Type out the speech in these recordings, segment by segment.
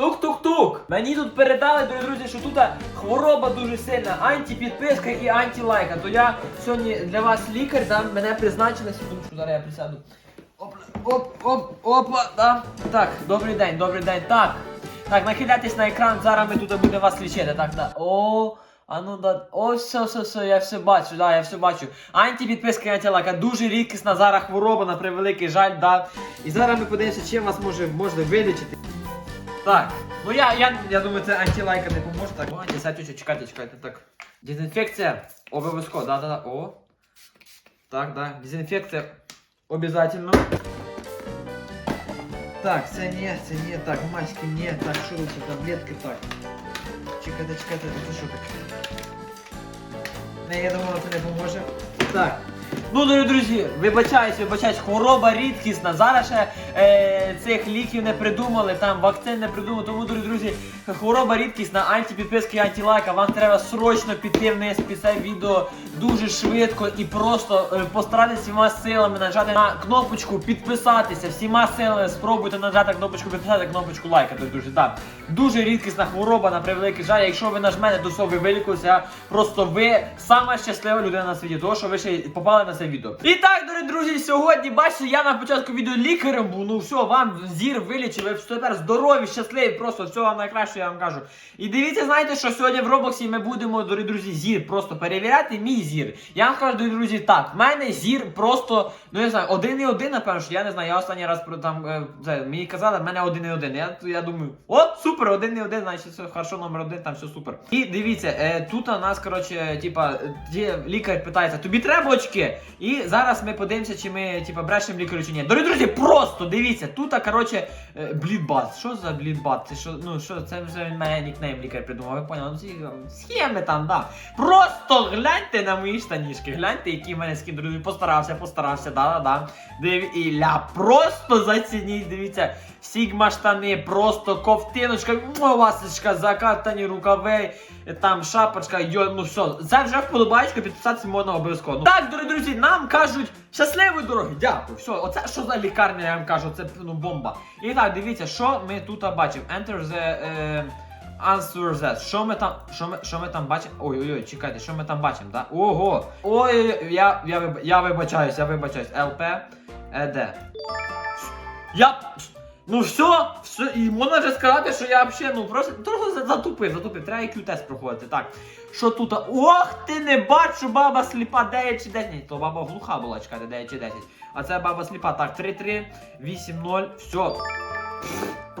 Тук-тук-тук! Мені тут передали, дорогі друзі, що тут хвороба дуже сильна, антипідписка і антилайка. То я сьогодні для вас лікар, да, мене призначили, секундочку, зараз я присяду. Оп, оп, оп, опа, да. Так, добрий день, добрий день. Так. Так, нахиляйтесь на екран, зараз ми тут будемо вас лічити. Так, так. О, а ну да. О, все, все, все, я все бачу, да, я все бачу. Антипідписка і антилайка, дуже рідкісна зараз хвороба, на превеликий жаль, да. І зараз ми подивимося, чим вас може, можна вилічити. Так, ну я, я, я думаю, це антилайка не поможе. Так, о, антисептичок, чекайте, чекайте, так. Дезінфекція, обов'язково, да, да, да, о. Так, да, дезінфекція обов'язково. Так, це ні, це ні, так, маски ні, так, що тут, це таблетки, так. Чекайте, чекайте, це що таке? Не, я думаю, це не поможе. Так. Ну, дорогі друзі, вибачаюсь, вибачаюсь, хвороба рідкісна. Зараз ще е, цих ліків не придумали, там вакцин не придумали. Тому, дорогі друзі, хвороба рідкісна, антипідписки, антилайка. Вам треба срочно піти вниз під це відео дуже швидко і просто е, постаратися всіма силами нажати на кнопочку підписатися. Всіма силами спробуйте нажати кнопочку підписати, кнопочку лайка. Дорогі друзі, так. Дуже рідкісна хвороба, на превеликий жаль. Якщо ви нажмете до цього, ви вилікуєтеся, просто ви сама щаслива людина на світі, тому що ви ще попали на це відео. І так, дорогі друзі, сьогодні бачите, я на початку відео лікарем був. Ну все, вам зір вилічили, ви тепер здорові, щасливі, просто всього найкраще, я вам кажу. І дивіться, знаєте, що сьогодні в Роблоксі ми будемо, дорогі друзі, зір просто перевіряти мій зір. Я вам кажу, дорогі друзі, так, в мене зір просто, ну я знаю, один і один, напевно, що я не знаю, я останній раз там е, це, мені казали, в мене один і один. Я, я думаю, о, супер, один і один, значить все хорошо, номер один, там все супер. І дивіться, е, тут у нас, коротше, типа, лікар питається, тобі треба очки? І зараз ми подивимося, чи ми типа брешемо лікарю чи ні. Дорогі друзі, просто дивіться, тут, коротше, е, блідбат. Що за блідбат? Це що, ну що, це вже він мене нікнейм лікар придумав, ви поняли? Ну, ці там, схеми там, да. Просто гляньте на мої штанішки, гляньте, які в мене скін, друзі, постарався, постарався, да-да-да. Див і ля, просто зацініть, дивіться, Сігма штани, просто ковтиночка, васочка, закатані рукави, там шапочка, йо, ну все, це вже вподобаєчко, підписатися можна обов'язково. Ну, так, дорогі друзі, нам кажуть щасливої дороги, дякую. Все, оце що за лікарня, я вам кажу, це ну бомба. І так, дивіться, що ми тут бачимо. Enter the е, answer that. Що ми там, що ми, що ми там бачимо? Ой-ой-ой, чекайте, що ми там бачимо, да? Ого! Ой, я, я, я вибачаюсь, я вибачаюсь. ЛП, ЕД. Я. Ну все, все, і можна вже сказати, що я взагалі, ну просто трохи за- затупив, затупив. Треба IQ тест проходити. Так. Що тут? Ох, ти не бачу, баба сліпа 9 чи 10. Ні, то баба глуха була, чекайте, 9 чи 10. А це баба сліпа. Так, 3-3, 8-0, все.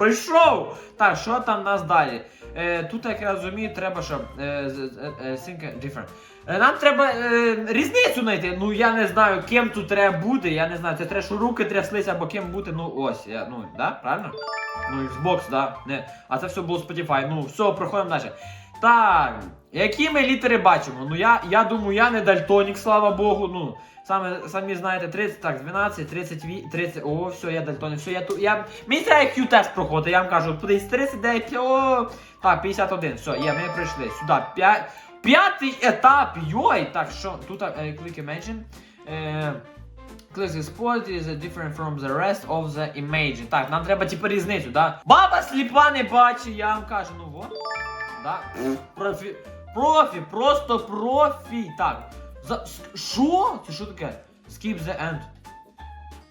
Пройшов! Так, що там нас далі? Е, тут, як я розумію, треба що. Е, е, е, different. Е, Нам треба е, різницю знайти. Ну я не знаю, ким тут треба бути. Я не знаю, це треба, що руки тряслися, або ким бути. Ну ось, я, ну, да, правильно? Ну, Xbox, да. Не. А це все було Spotify. Ну, все, проходимо далі. Так, які ми літери бачимо? Ну я, я думаю, я не дальтонік, слава Богу. Ну, саме, самі знаєте, 30, так, 12, 30, 30, о, все, я дальтонік, все, я тут, я, мені треба IQ тест проходити, я вам кажу, подивись, 39, о, так, 51, все, є, ми пройшли, сюди, 5, п'ятий етап, йой, так, що, тут, е, click imagine, е, Click the spot is different from the rest of the image. Так, нам треба типу різницю, да? Баба сліпа не бачить, я вам кажу, ну вот. Да? Профі. Профі, просто профі. Так. За. Що? Це що таке? Skip the end.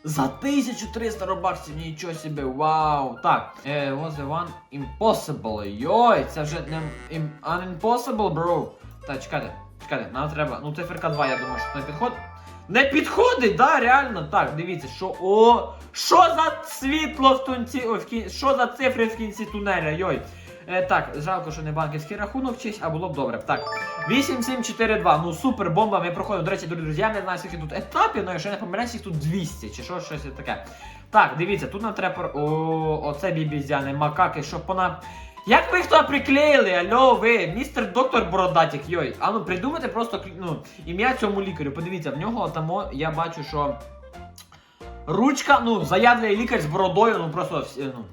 За 1300 робаксів, нічого собі, вау. Так, е, what's the one? Impossible. Йой, це вже не im, unimpossible, bro. Так, чекайте, чекайте, нам треба. Ну, циферка 2, я думаю, що не підходить. Не підходить, да, реально. Так, дивіться, що. О! Що за світло в тунці. Ой, в кін... Що за цифри в кінці тунеля, йой. Е, так, жалко, що не банківський рахунок чись, а було б добре. Так. 8742. Ну супер бомба. Ми проходимо. До речі, дорогі друзі, я не знаю, скільки тут етапів, але якщо я не помиляюсь, їх тут 200 чи що, щось таке. Так, дивіться, тут нам треба. О, оце бібізяни, макаки, щоб вона. Як ви їх туди приклеїли? Алло, ви, містер доктор Бородатік, йой. А ну придумайте просто ну, ім'я цьому лікарю. Подивіться, в нього там я бачу, що. Ручка, ну, заядлий лікар з бородою, ну просто ну.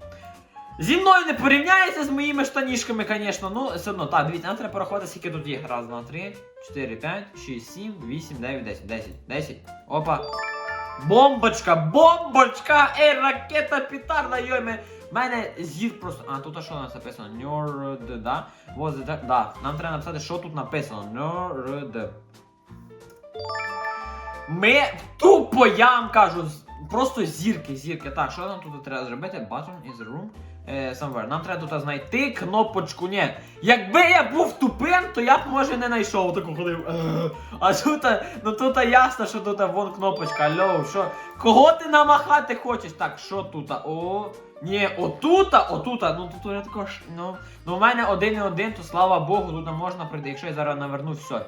Зі мною не порівняється з моїми штанішками, звісно. Ну, все одно, так, дивіться, нам треба порахувати, скільки тут є. Раз, два, три, чотири, п'ять, шість, сім, вісім, дев'ять, десять, десять, десять. Опа. Бомбочка, бомбочка! Ей, ракета петарда, йой, ми В мене зір просто. А, тут що у нас написано? Нюрд, да? The... Да. Нам треба написати, що тут написано. Нюрд. Ми тупо, я вам кажу, просто зірки, зірки. Так, що нам тут треба зробити? Button is room. Е, somewhere. Нам треба тут знайти кнопочку. Ні. Якби я був тупим, то я б може не знайшов таку ходив. «Е». А тут, ну тут ясно, що тут вон кнопочка. Алло, що? Кого ти намахати хочеш? Так, що тут? О. Ні, отута, отута, ну тут я також, ну, ну в мене один і один, то слава Богу, тут можна прийти. Якщо я зараз наверну, все.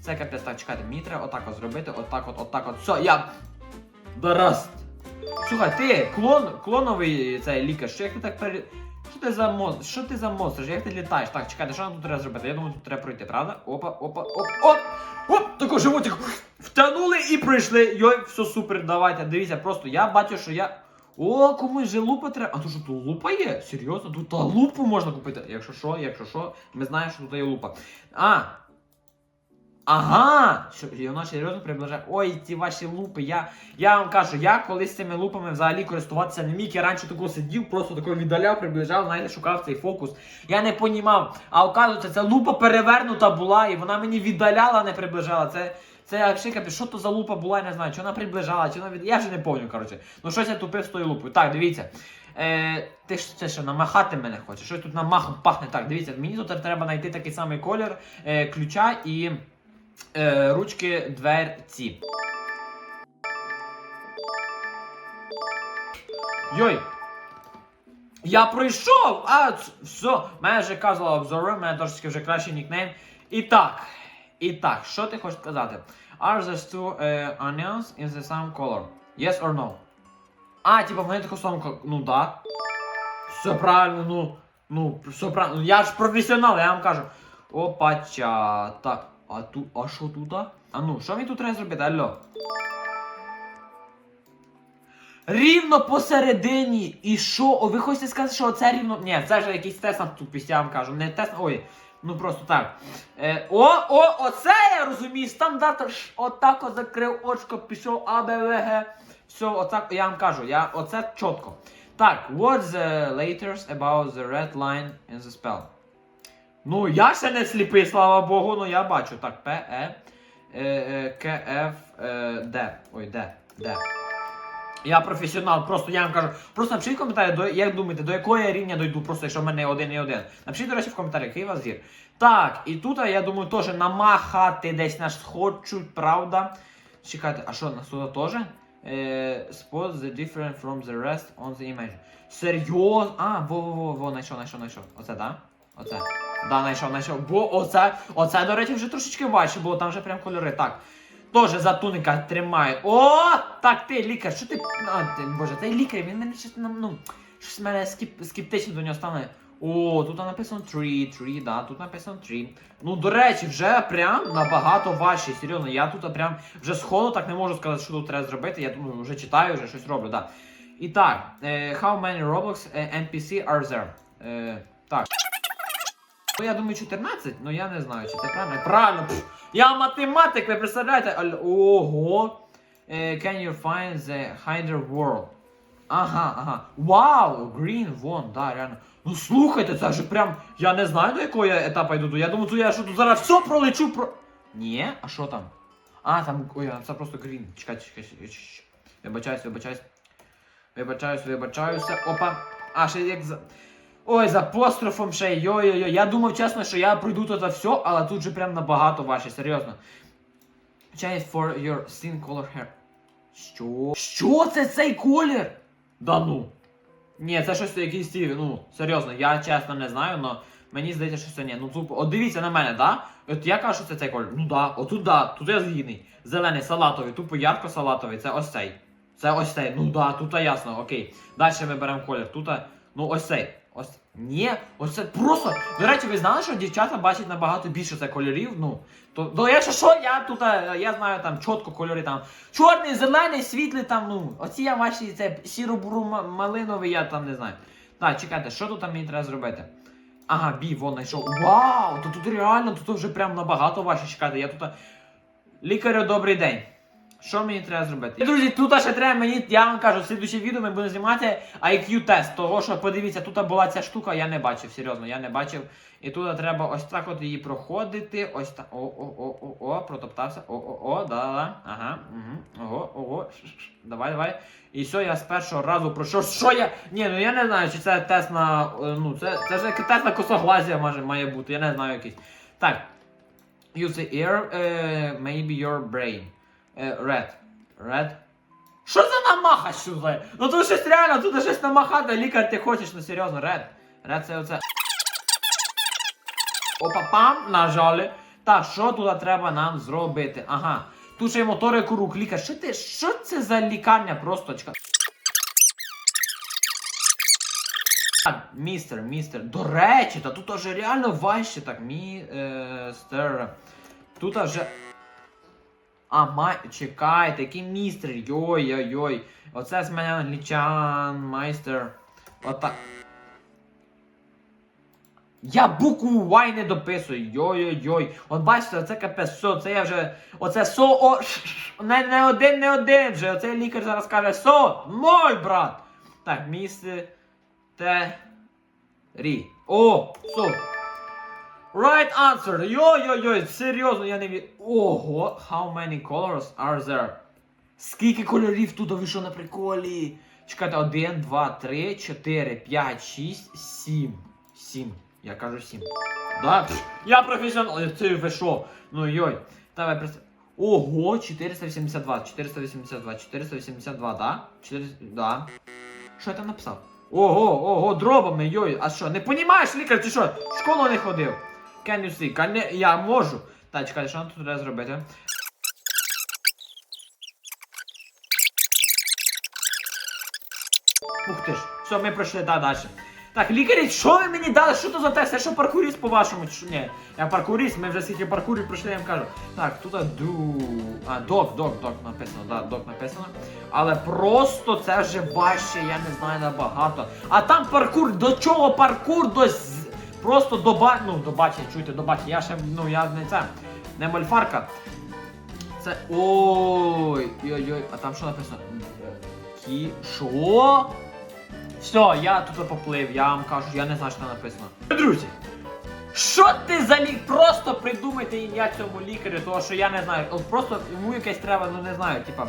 Це капець, так, чекайте, мені треба отак от зробити, отак от, отак от. Все, я. Дараст. Слухай, ти клон, клоновий цей лікар, що як ти так пере... Що ти за монстр? Що ти за монстр? Як ти літаєш? Так, чекайте, що нам тут треба зробити? Я думаю, тут треба пройти, правда? Опа, опа, оп, оп! Оп! Тако животик втягнули і прийшли. Йой, все супер, давайте. Дивіться, просто я бачу, що я. О, комусь же лупа треба. А то що тут лупа є? Серйозно? Тут та лупу можна купити. Якщо що, якщо що, ми знаємо, що тут є лупа. А, Ага! Що, і воно серйозно приближає. Ой, ці ваші лупи. Я я вам кажу, я колись цими лупами взагалі користуватися не міг. Я раніше такого сидів, просто такого віддаляв, приближав, знаєте, шукав цей фокус. Я не понімав. А оказується, ця лупа перевернута була, і вона мені віддаляла, не приближала. Це. Це капець, що то за лупа була, я не знаю, чи вона приближала, чи вона від. Я вже не пам'ятаю, коротше. Ну щось я тупив з тою лупою. Так, дивіться. Е, ти ж це що, намахати мене хочеш? Щось тут намахом пахне. Так, дивіться, мені тут треба знайти такий самий колір е, ключа і е, ручки дверці. Йой! Я пройшов! А, все, мене вже казала обзору, мене трошки вже кращий нікнейм. І так, і так, що ти хочеш сказати? Are there two uh, onions in the same color? Yes or no? А, типа вони таку саму, ну да. Все правильно, ну, ну, все правильно. Я ж професіонал, я вам кажу. Опача, так. А тут, а що тут? А ну, що мені тут треба зробити? Алло. Рівно посередині. І що? О, ви хочете сказати, що це рівно. Ні, це вже якийсь тест на тупість, я вам кажу. Не тест. Ой. Ну просто так. Е, о, о, оце я розумію. Стандарт. Отак от закрив очко, пішов АБВГ. Все, отак я вам кажу. Я, оце чітко. Так, what's the latest about the red line in the spell? Ну, я ще не сліпий, слава Богу, ну я бачу. Так, П, Е, е, е, К, Ф, е, Д. Ой, Д, Д. Я професіонал, просто я вам кажу. Просто напишіть в коментарі, до, як думаєте, до якого я рівня дойду, просто якщо в мене один і один. Напишіть, до речі, в коментарі, який у вас зір. Так, і тут я думаю, теж намахати десь нас хочуть, правда? Чекайте, а що, нас тут теж? Е, spot the different from the rest on the image. Серйозно? А, во-во-во, во, знайшов, знайшов, знайшов. Оце, да? Оце. Да, знайшов, знайшов. Бо оце, оце, до речі, вже трошечки важче було, там вже прям кольори. Так. Тоже за туника тримає. О! Так, ти лікар, що ти. А, ти боже, цей лікар, він мене щось нам, ну. Щось мене скіп, скептично до нього стане. О, тут написано 3, 3, да, тут написано 3. Ну, до речі, вже прям набагато важче, серйозно. Я тут прям вже сходу так не можу сказати, що тут треба зробити. Я думаю, вже читаю, вже щось роблю, да. І так, е, how many Roblox е, NPC are there? Е, так. Ну, я думаю, 14, ну я не знаю, чи це правильно. Правильно! Я математик, ви представляєте? Ого! Е, can you find the hider world? Ага, ага. Вау! Green one, да, реально. Ну слухайте, це вже прям. Я не знаю, до якого я етапу йду. Я думаю, тут я що тут зараз все пролечу про. Ні, а що там? А, там. Ой, це просто green. Чекайте, чекайте. Вибачаюсь, вибачаюсь. Вибачаюсь, вибачаюся. Опа. А, ще як. Ой, з апострофом ще. Йой-йой-йой. Я думав чесно, що я пройду тут все, але тут же прям набагато важче, серйозно. Change for your skin color hair. Що? Що це цей колір? Да ну. Ні, це щось якийсь ті, ну, серйозно, я чесно не знаю, але мені здається, що це ні. Ну тупо. От дивіться на мене, да? От я кажу, що це цей колір. Ну да, отут да, тут я згідний. Зелений, салатовий, тупо ярко-салатовий, це ось цей. Це ось цей. Ну да, тут ясно, окей. Далі ми беремо колір. Тут, ну ось цей. Ось. Ні, ось це просто. До речі, ви знали, що дівчата бачать набагато більше це кольорів. Ну, то, ну якщо що, я тут, е, я знаю там чітко кольори там. Чорний, зелений, світлий там, ну. Оці я ваші це сіро-буру малиновий, я там не знаю. Так, чекайте, що тут там мені треба зробити? Ага, бій, вон знайшов. Вау! То тут реально, тут вже прям набагато важче чекати. Я тут. Лікарю, добрий день. Що мені треба зробити? Друзі, тут ще треба мені, я вам кажу, в слідуюче відео ми будемо знімати IQ тест. Того, що подивіться, тут була ця штука, я не бачив, серйозно, я не бачив. І тут треба ось так от її проходити. Ось так. О, о, о, о, о, протоптався. О, о, о, да, да. Ага. Угу. Ого, ого. Давай, давай. І все, я з першого разу пройшов. Що я? Ні, ну я не знаю, чи це тест на. е, Ну, це, це ж тест на косоглазія може, має бути, я не знаю якийсь. Так. Use the ear, uh, maybe your brain. Red. Red. Що за намаха сюди? Ну тут щось реально, тут щось намахати, лікар ти хочеш, ну серйозно, ред. Ред це оце. Опа, пам, нажали. Так, що тут треба нам зробити? Ага. Тут ще й моторику рук, лікар. Що ти? Що це за лікарня просто? Чекай. Містер, містер. До речі, та тут вже реально важче. Так, містер. Тут вже. А, май. Чекайте, який містер. Йой-йой-йой. Оце з мене англічан, майстер. Отак. Я букву Y не дописую. Йой-йой-йой. От бачите, це капець, все, це я вже. Оце со о. Не, не один, не один вже. Оцей лікар зараз каже со, мой брат. Так, місце. Те. Рі. О! Со. Right answer. Йой-йой-йой, серйозно, я не вірю. Ого, how many colors are there? Скільки кольорів тут ви що на приколі? Чекайте, 1, 2, 3, 4, 5, 6, 7. 7. Я кажу 7. Да? Я професіонал. Це ви що? Ну йой. Давай просто. Ого, 482, 482, 482, да? 400, да. Що я там написав? Ого, ого, дробами, йой. А що, не понімаєш, лікар, ти що? В школу не ходив? Can you see? Can you... Я можу. Так, чекайте, що нам тут треба зробити? Ух ти ж. Все, ми пройшли да, далі. Так, лікарі, що ви мені дали? Що то за тест? Я що паркуріст по-вашому? Чи? Ні, я паркуріст, ми вже скільки паркурів пройшли, я вам кажу. Так, тут ду. А, док, док, док написано, да, док написано. Але просто це вже важче, я не знаю набагато. А там паркур, до чого паркур? До просто до ба... Ну, до бачення, чуєте, до бачення. Я ще, ну, я не це, не мольфарка. Це. Ой, ой-ой, а там що написано? Кі. Що? Все, я тут поплив, я вам кажу, я не знаю, що там написано. Друзі, що ти за лік? Просто придумайте ім'я цьому лікарю, того що я не знаю. От просто йому якесь треба, ну не знаю, типа.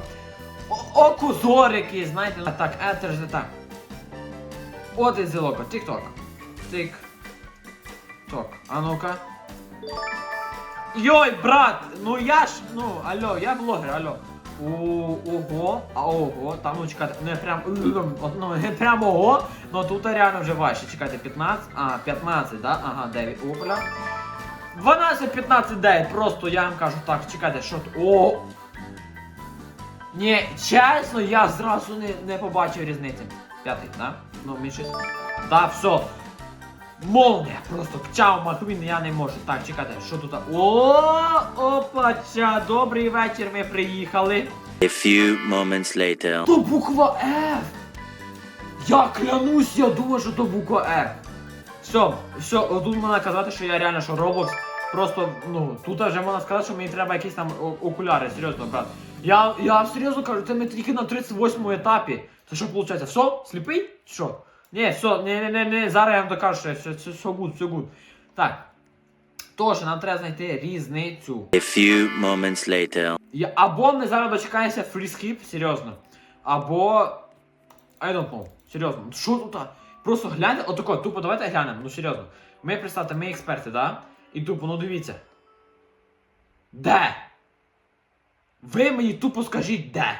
о- Окузор знаєте, так, enter the так. От і зілоко, тік-ток. Тик. Ток. А ну-ка. Йой, брат! Ну я ж, ну, алло, я блогер, алло. О, ого, а ого, там ну чекайте, не прям, ну не прям ого, но тут реально вже важче. Чекайте, 15, а, 15, да? Ага, 9, опля. 12, 15, 9, просто я вам кажу так, чекайте, що тут, о! Ні, чесно, я зразу не, не побачив різниці. П'ятий, да? Ну, мені щось. Да, все. Молния, просто чао, Маквін, я не можу. Так, чекайте, що тут? О, опача, добрий вечір, ми приїхали. A few moments later. То буква F! Я клянусь, я думаю, що то буква F. Все, все, тут можна казати, що я реально що Roblox просто, ну, тут вже можна сказати, що мені треба якісь там окуляри, серйозно, брат. Я, я серйозно кажу, це ми тільки на 38 етапі. Це що виходить? Все? Сліпий? Що? Ні, все, не, не, не, не, зараз я вам докажу, що все, все, все good, все good. Так. Тож, нам треба знайти різницю. A few moments later. Я, або ми зараз дочекаємося фріскіп, серйозно. Або. I don't know. Серйозно. Що тут? Просто гляньте, отако, тупо давайте глянемо, ну серйозно. Ми представте, ми експерти, да? І тупо, ну дивіться. Де? Ви мені тупо скажіть де?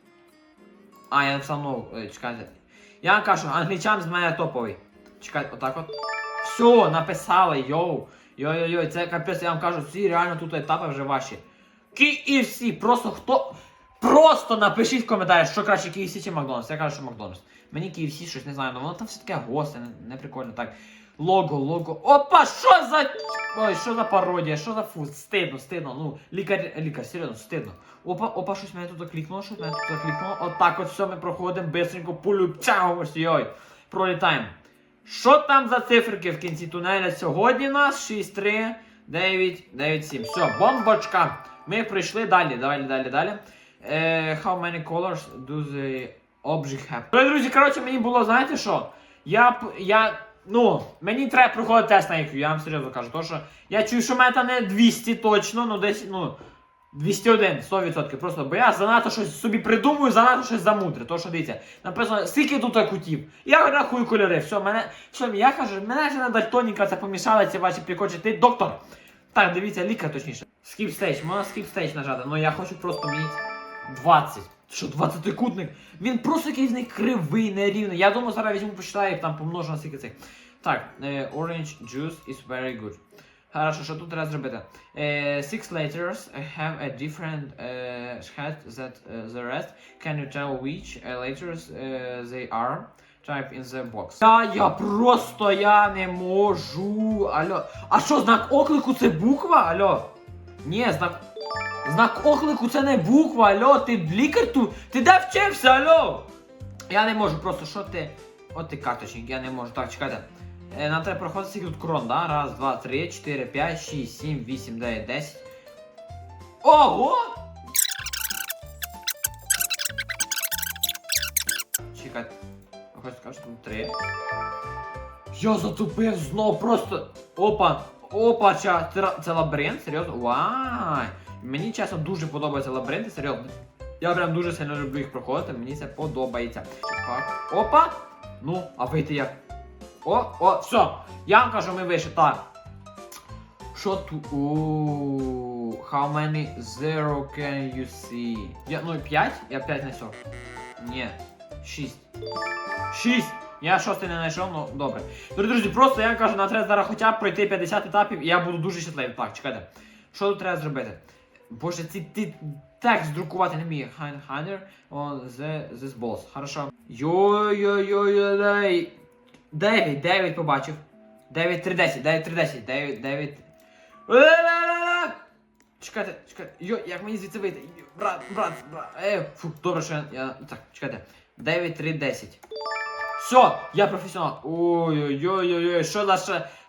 А, я написав нову. Ой, чекайте. Я вам кажу, англічан з мене топовий. Чекайте, отак от. Все, написали, йоу. Йой-йой-йой, це капець, я вам кажу, всі реально тут етапи вже ваші. KFC, просто хто. Просто напишіть в коментарях, що краще KFC чи Макдональдс. Я кажу, що Макдональдс. Мені KFC щось не знаю, але воно там все таке госте, не, не прикольно. Так. Лого, лого. Опа, що за. Ой, що за пародія, що за фу, стидно, стидно. Ну, лікар, лікар, серйозно, стидно. Опа, опа, щось мене тут клікнуло, щось мене тут клікнуло. Отак от все ми проходимо, бистренько полюбцяємося, йой. Пролітаємо. Що там за циферки в кінці тунеля сьогодні нас? 6, 3, 9, 9, 7. Все, бомбочка. Ми прийшли далі, далі, далі, далі. Е, how many colors do the object have? Ну, друзі, коротше, мені було, знаєте що? Я, я, ну, мені треба проходити тест на IQ, я вам серйозно кажу. То, що я чую, що там не 200 точно, ну десь, ну, 201, 100%. Просто, бо я занадто щось собі придумую, занадто щось замудре. То, що дивіться, написано, скільки тут кутів. Я рахую кольори, все, мене, все, я кажу, мене ж на дальтоніка це помішали ці ваші прикочі. Ти доктор. Так, дивіться, лікар точніше. Skip stage, можна skip stage нажати, але я хочу просто мені 20. Що 20 кутник? Він просто якийсь не кривий, нерівний. Я думаю, зараз візьму почитаю, як там помножу скільки цих. Так, е, orange juice is very good. Хорошо, що тут треба зробити? Е, six letters have a different uh, head that uh, the rest. Can you tell which letters they are? Type in the box. Я, я просто я не можу. Алло. А що, знак оклику це буква? Алло? Ні, знак. Знак оклику це не буква, алло, ти лікар тут? Ти де вчився, алло? Я не можу, просто що ти. От ти карточник, я не можу. Так, чекайте. Е, нам треба проходити скільки тут крон, да? Раз, два, три, чотири, п'ять, шість, сім, вісім, дев'ять, десять. Ого! Чекайте. Хоч скажу, тут три. Я затупив знов просто. Опа! Опа, це лабіринт? Серйозно? Вай! Мені чесно дуже подобаються лабіринти, серйозно. Я прям дуже сильно люблю їх проходити, мені це подобається. Опа! Ну, а вийти як? О, о, все! Я вам кажу, ми вийшли. Так. Що тут? How many zero can you see? Я, ну, 5? Я 5 знайшов. Ні. 6. 6! Я шостий не знайшов, ну добре. Дорогі друзі, просто я вам кажу, нам треба зараз хоча б пройти 50 етапів, і я буду дуже щасливий. Так, чекайте. Що тут треба зробити? Боже, ці ти текст друкувати не вміє. Хайнер on the, this boss. Хорошо. Йой-йой-йой-йой. 9, 9 побачив. 9, 3, 10, 9, 3, 10, 9, 9. Чекайте, чекайте. Йой, як мені звідси вийти? Брат, брат, брат. Е, фу, добре, що я. Так, чекайте. 9, 3, 10. Все, я професіонал. Ой-ой-ой-ой-ой, що за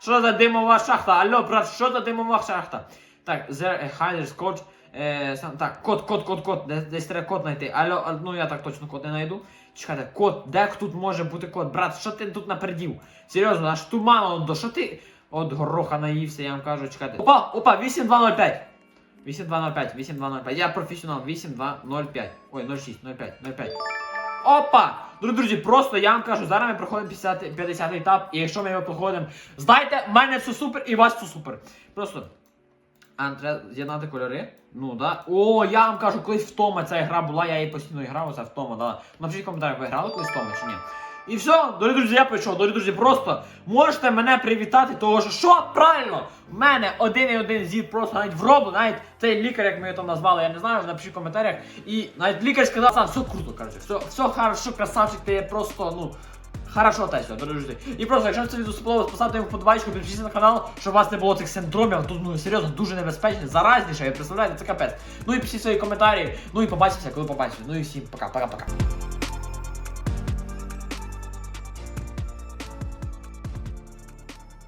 що за димова шахта? Алло, брат, що за димова шахта? Так, there a hiders code. Е, сам, так, код, код, код, код. Де- Десь треба код знайти. Алло, ну я так точно код не знайду. Чекайте, код, де тут може бути код? Брат, що ти тут напердів? Серйозно, аж туману до що ти? От гороха наївся, я вам кажу, чекайте. Опа, опа, 8205. 8205, 8205. Я професіонал, 8205. Ой, 06, 05, 05. Опа! Друзі, друзі, просто я вам кажу, зараз ми проходимо 50, 50 етап, і якщо ми його проходимо, знайте, в мене все супер і у вас все супер. Просто. А з'єднати кольори. Ну да. О, я вам кажу, колись втома ця гра була, я її постійно грав, оце втома, да. Напишіть в коментарях, ви грали колись втома чи ні. І все, дорогі друзі, я прийшов, дорогі друзі, просто можете мене привітати, того що що правильно, в мене один і один зід просто навіть в робу, навіть цей лікар, як ми його там назвали, я не знаю, напишіть в коментарях. І навіть лікар сказав, сам, все круто, коротше, все, все хорошо, красавчик, ти просто, ну, Хорошо, та все, дорогі друзі. І просто, якщо це відео сподобалось, поставте йому вподобайку, підпишіться на канал, щоб у вас не було цих синдромів. Тут ну серйозно дуже небезпечно, заразніше, ви представляєте, це капець. Ну і пишіть свої коментарі. Ну і побачимося, коли побачимося. Ну і всім пока, пока, пока.